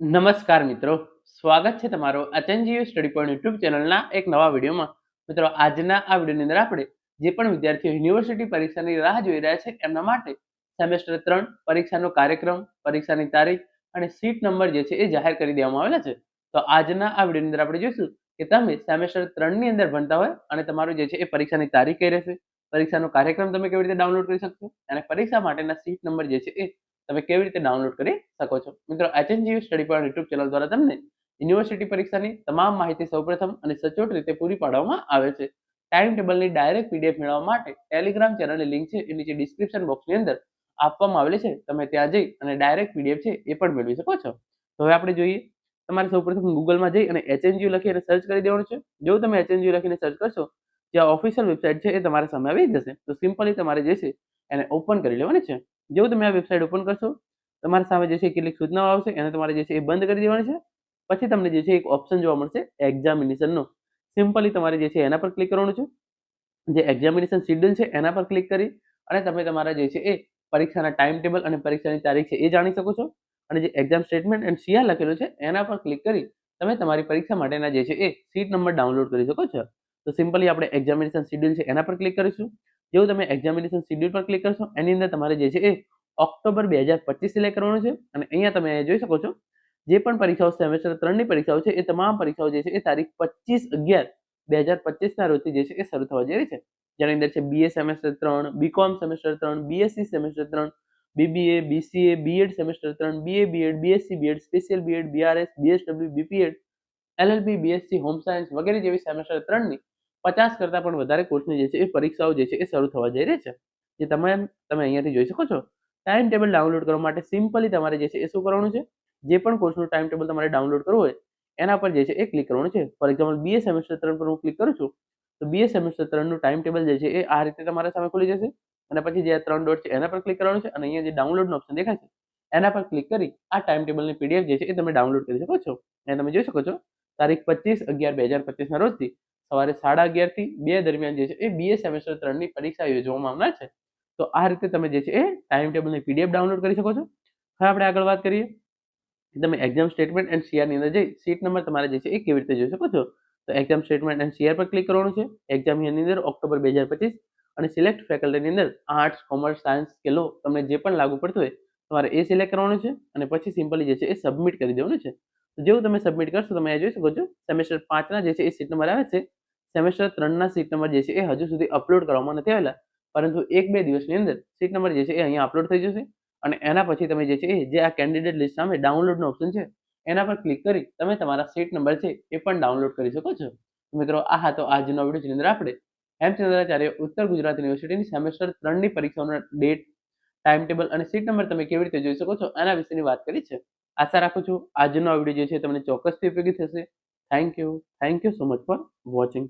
નમસ્કાર મિત્રો. સ્વાગત છે તમારો અચનજીવ સ્ટડી પોઈન્ટ યુટ્યુબ ચેનલના એક નવા વિડીયોમાં. મિત્રો, આજના આ વિડીયોની અંદર આપણે જે પણ વિદ્યાર્થીઓ યુનિવર્સિટી પરીક્ષાની રાહ જોઈ રહ્યા છે, એમના માટે સેમેસ્ટર ત્રણ પરીક્ષાનો કાર્યક્રમ, પરીક્ષાની તારીખ અને સીટ નંબર જે છે એ જાહેર કરી દેવામાં આવેલા છે. તો આજના આ વિડીયોની અંદર આપણે જોઈશું કે તમે સેમેસ્ટર ત્રણની અંદર ભણતા હોય અને તમારું જે છે એ પરીક્ષાની તારીખ કઈ રહેશે? પરીક્ષાનો કાર્યક્રમ તમે કેવી રીતે ડાઉનલોડ કરી શકશો? અને પરીક્ષા માટેના સીટ નંબર જે છે એ તમે કેવી રીતે ડાઉનલોડ કરી શકો છો? મિત્રો HNGU study point YouTube channel દ્વારા તમને યુનિવર્સિટી પરીક્ષાની તમામ માહિતી સૌપ્રથમ અને સચોટ રીતે પૂરી પાડવામાં આવે છે. ટાઈમ ટેબલની ડાયરેક્ટ પીડીએફ મેળવવા માટે ટેલિગ્રામ ચેનલની લિંક છે, એ નીચે ડિસ્ક્રિપ્શન બોક્સની અંદર આપવામાં આવેલી છે. તમે ત્યાં જઈ અને ડાયરેક્ટ પીડીએફ છે, એ પણ મેળવી શકો છો. તો હવે આપણે જોઈએ, તમારે સૌપ્રથમ ગૂગલમાં જઈ અને એચએનજીયુ લખી અને સર્ચ કરી દેવાનું છે. જો તમે એચએનજીયુ લખીને સર્ચ કરશો જે ઓફિશિયલ વેબસાઇટ છે, એ તમારા સામે આવી જશે. તો સિમ્પલી તમારે જે છે, એને ઓપન કરી લેવાની છે. જેવું તમે આ વેબસાઇટ ઓપન કરશો, તમારા સામે જે છે કેટલીક સૂચનાઓ આવશે, એને તમારે જે છે એ બંધ કરી દેવાની છે. પછી તમને જે છે એક ઓપ્શન જોવા મળશે એક્ઝામિનેશનનો સિમ્પલી તમારે જે છે એના પર ક્લિક કરવાનું છે. જે એક્ઝામિનેશન શેડ્યુલ છે, એના પર ક્લિક કરી અને તમે તમારા જે છે એ પરીક્ષાના ટાઈમ ટેબલ અને પરીક્ષાની તારીખ છે એ જાણી શકો છો. અને જે એક્ઝામ સ્ટેટમેન્ટ એન્ડ સીઆર લખેલું છે, એના પર ક્લિક કરી તમે તમારી પરીક્ષા માટેના જે છે એ સીટ નંબર ડાઉનલોડ કરી શકો છો. તો સિમ્પલી આપણે એક્ઝામિનેશન શેડ્યુલ છે એના પર ક્લિક કરીશું. જેવું તમે એક્ઝામિનેશન શેડ્યુલ પર ક્લિક કરશો, એની અંદર તમારે જે છે એ ઓક્ટોબર બે હજાર પચીસ સિલેક્ટ કરવાનું છે. અને અહીંયા તમે જોઈ શકો છો, જે પણ પરીક્ષાઓ સેમેસ્ટર ત્રણની પરીક્ષાઓ છે, એ તમામ પરીક્ષાઓ જે છે એ તારીખ પચીસ અગિયાર બે હજાર પચીસના રોજથી જે છે એ શરૂ થવા જઈ રહી છે. જેની અંદર છે બીએ સેમેસ્ટર ત્રણ બીકોમ સેમેસ્ટર ત્રણ બીએસસી સેમેસ્ટર ત્રણ બીબીએ બીસીએ બીએડ સેમેસ્ટર ત્રણ BA BEd BSc BEd special BEd BRS BSW BPEd LLB BSc home science વગેરે જેવી સેમેસ્ટર ત્રણની પચાસ કરતાં પણ વધારે કોર્સની જે છે એ પરીક્ષાઓ જે છે એ શરૂ થવા જઈ રહી છે. જે તમે તમે અહીંયાથી જોઈ શકો છો. ટાઈમ ટેબલ ડાઉનલોડ કરવા માટે સિમ્પલી તમારે જે છે એ શું કરવાનું છે? જે પણ કોર્સનું ટાઈમ ટેબલ તમારે ડાઉનલોડ કરવું હોય, એના પર જે છે એ ક્લિક કરવાનું છે. ફોર એક્ઝામ્પલ બીએ સેમેસ્ટર ત્રણ પર હું ક્લિક કરું છું, તો બીએ સેમેસ્ટર ત્રણનું ટાઈમ ટેબલ જે છે એ આ રીતે તમારા સામે ખુલી જશે. અને પછી જે ત્રણ ડોટ છે એના પર ક્લિક કરવાનું છે અને અહીંયા જે ડાઉનલોડનો ઓપ્શન દેખાય છે, એના પર ક્લિક કરી આ ટાઈમ ટેબલની પીડીએફ જે છે એ તમે ડાઉનલોડ કરી શકો છો. અને તમે જોઈ શકો છો, તારીખ પચીસ અગિયાર બે હજાર પચીસના રોજથી સવારે સાડા અગિયારથી બે દરમિયાન જે છે એ બીએ સેમેસ્ટર ત્રણની પરીક્ષા યોજવામાં આવનાર છે. તો આ રીતે તમે જે છે એ ટાઈમ ટેબલની પીડીએફ ડાઉનલોડ કરી શકો છો. હવે આપણે આગળ વાત કરીએ. તમે એક્ઝામ સ્ટેટમેન્ટ એન્ડ સીઆરની અંદર જઈ સીટ નંબર તમારે જે છે એ કેવી રીતે જોઈ શકો છો? તો એક્ઝામ સ્ટેટમેન્ટ એન્ડ સીઆર પર ક્લિક કરવાનું છે. એક્ઝામની અંદર ઓક્ટોબર બે હજાર પચીસ અને સિલેક્ટ ફેકલ્ટીની અંદર આર્ટ્સ કોમર્સ સાયન્સ કે લો તમને જે પણ લાગુ પડતું હોય તમારે એ સિલેક્ટ કરવાનું છે અને પછી સિમ્પલી જે છે એ સબમિટ કરી દેવાનું છે. જેવું તમે સબમિટ કરશો તમે જોઈ શકો છો. સેમેસ્ટર પાંચના જે છે એ સીટ નંબર આવે છે. સેમેસ્ટર ત્રણના સીટ નંબર જે છે એ હજુ સુધી અપલોડ કરવામાં નથી આવેલા. પરંતુ એક બે દિવસની અંદર સીટ નંબર જે છે એ અહીંયા અપલોડ થઈ જશે અને એના પછી તમે જે છે એ જે આ કેન્ડિડેટ લિસ્ટ સામે ડાઉનલોડનો ઓપ્શન છે, એના પર ક્લિક કરી તમે તમારા સીટ નંબર છે એ પણ ડાઉનલોડ કરી શકો છો. મિત્રો, આ હા તો આજનો વિડીયોની અંદર આપણે હેમચંદ્રાચાર્ય ઉત્તર ગુજરાત યુનિવર્સિટીની સેમેસ્ટર ત્રણની પરીક્ષાઓના ડેટ ટાઈમ ટેબલ અને સીટ નંબર તમે કેવી રીતે જોઈ શકો છો એના વિશેની વાત કરી છે. આશા રાખું છું આજનો આ વીડિયો જે છે તમને ચોક્કસથી ઉપયોગી થશે. Thank you thank you so much for watching